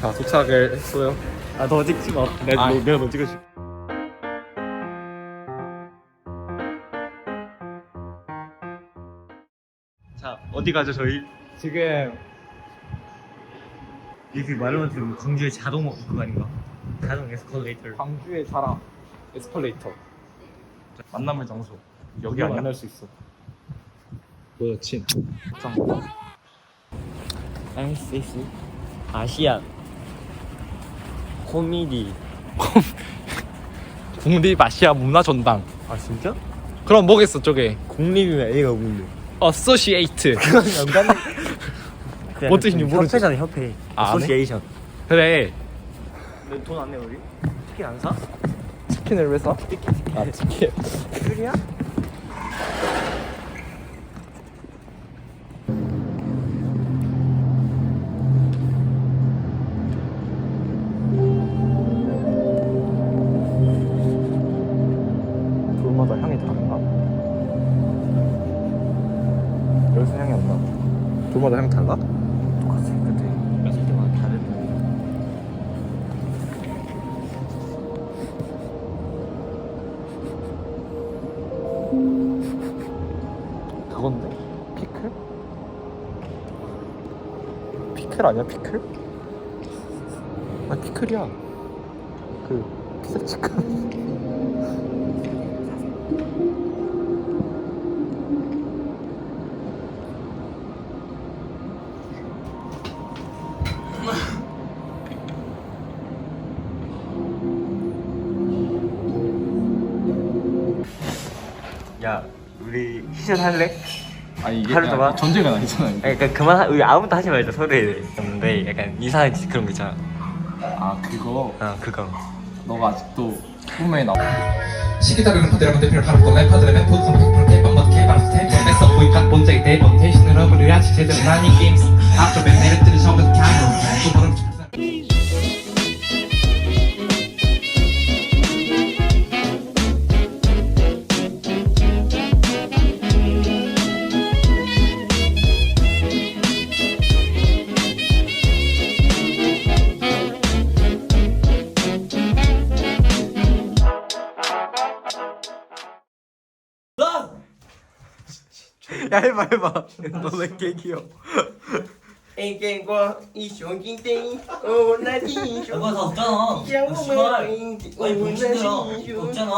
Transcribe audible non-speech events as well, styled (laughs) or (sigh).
자 도착을 했어요. 아 너 찍지 마. 내가 아. 너, 내가 너 찍어줄. 자 어디 가죠 저희? 지금 이렇게 말로만 들으면 광주의 자동 그거 아닌가? 자동 에스컬레이터. 광주의 자랑 에스컬레이터 만남의 장소 여기 아니야? 만날 수 있어. 너 여친. 아이스이스 아시안 코미디. (laughs) 국립 아시아 문화 전당. 아 진짜? 그럼 뭐겠어 저게? 국립이면 A가 뭔데? 어소시에이트. (laughs) 그건 연관. 뭐 뜻인지 모르지. 협회잖아 협회. 아, 안 해? 어소시에이션. 그래. 돈안 내 우리? 치킨 안 사? 치킨을 왜 사? 아 치킨. (laughs) 그래야? 나. 돌마다 향 달라? 똑같아 근데 마실 때마다 다르다. 그건데? 피클? 피클 아니야 피클? 아 피클이야. 그 피자 치킨. (laughs) 야 우리 희전 할래? 아니 이게 하루 그냥 동안? 전쟁은 아니잖아. 이게. 그러니까 그만 하- 우리 아무도 하지 말자 소리를 근데 약간 이상한 짓 그런 거 있잖아 아 그거 어 그거 너가 아직도 꿈에 나. 시기다르는 파들은 대표를 바로 내 파들의 멘토 컴퓨터 대박 바로 스텝 냈어 보이 각 본적이 대본 대신으로 버려야지 제대로 난이 게임 앞쪽에 내려뜨는 정글 카메라 또 바로 (laughs) 야 해봐 해봐 너왜 이렇게 귀여워 哎，见过英雄金灯，哦，那是英雄。 이거 다 없잖아. 将我们 씨발. 们， 아니 쇼 없잖아.